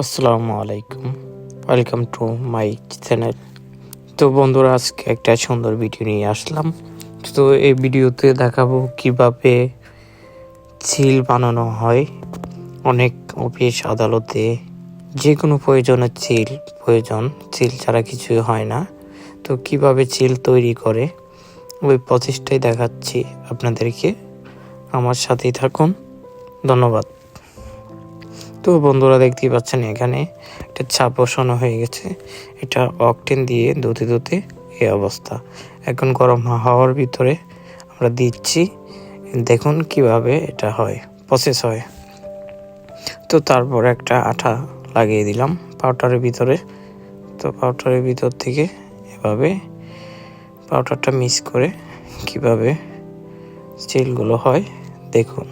আসসালামু আলাইকুম। Welcome to my channel তো বন্ধুরা, আজকে একটা সুন্দর ভিডিও নিয়ে আসলাম। তো এই ভিডিওতে দেখাবো কীভাবে সিল বানানো হয়। অনেক অফিস, আদালতে যে কোনো প্রয়োজনের চিল প্রয়োজন। চিল ছাড়া কিছুই হয় না। তো কীভাবে চিল তৈরি করে, ওই প্রচেষ্টাই দেখাচ্ছি আপনাদেরকে। আমার সাথেই থাকুন। ধন্যবাদ। তো বন্ধুরা দেখতেই পাচ্ছেন এখানে একটা ছাপ বসানো হয়ে গেছে। এটা অকটেন দিয়ে ধুতে ধুতে এই অবস্থা। এখন গরম হাওয়ার ভিতরে আমরা দিচ্ছি। দেখুন কীভাবে এটা হয় প্রসেস হয়। তো তারপর একটা আঠা লাগিয়ে দিলাম পাউডারের ভিতরে। তো পাউডারের ভিতর থেকে এভাবে পাউডারটা মিক্স করে কীভাবে স্টিলগুলো হয়, দেখুন।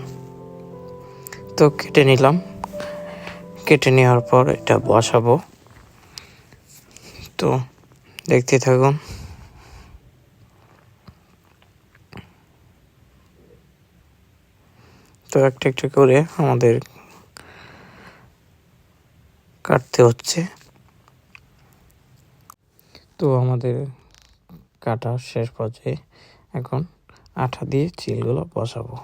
তো কেটে নিলাম। কেটে নেওয়ার পর এটা বসাবো। তো দেখতে থাকুন। তো একটা একটা করে আমাদের কাটতে হচ্ছে। তো আমাদের কাটা শেষ পর্যায়ে এখন আঠা দিয়ে চিলগুলো বসাবো।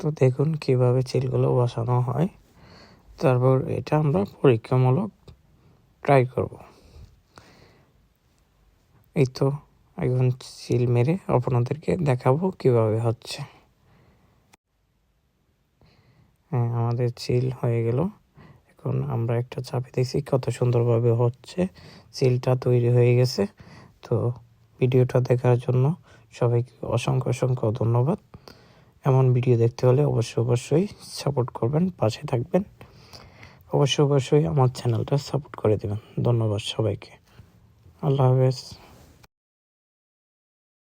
তো দেখুন কীভাবে চিলগুলো বসানো হয়। তারপর এটা আমরা পরীক্ষামূলক ট্রাই করব। এই তো, এখন চিল মেরে আপনাদেরকে দেখাবো কীভাবে হচ্ছে। হ্যাঁ আমাদের চিল হয়ে গেল। এখন আমরা একটা চাপে দেখছি কত সুন্দরভাবে হচ্ছে। চিলটা তৈরি হয়ে গেছে। তো ভিডিওটা দেখার জন্য সবাইকে অসংখ্য অসংখ্য ধন্যবাদ। এমন ভিডিও দেখতে হলে অবশ্যই অবশ্যই সাপোর্ট করবেন, পাশে থাকবেন। অবশ্যই অবশ্যই আমার চ্যানেলটা সাপোর্ট করে দেবেন। ধন্যবাদ সবাইকে। আল্লাহ হাফেজ।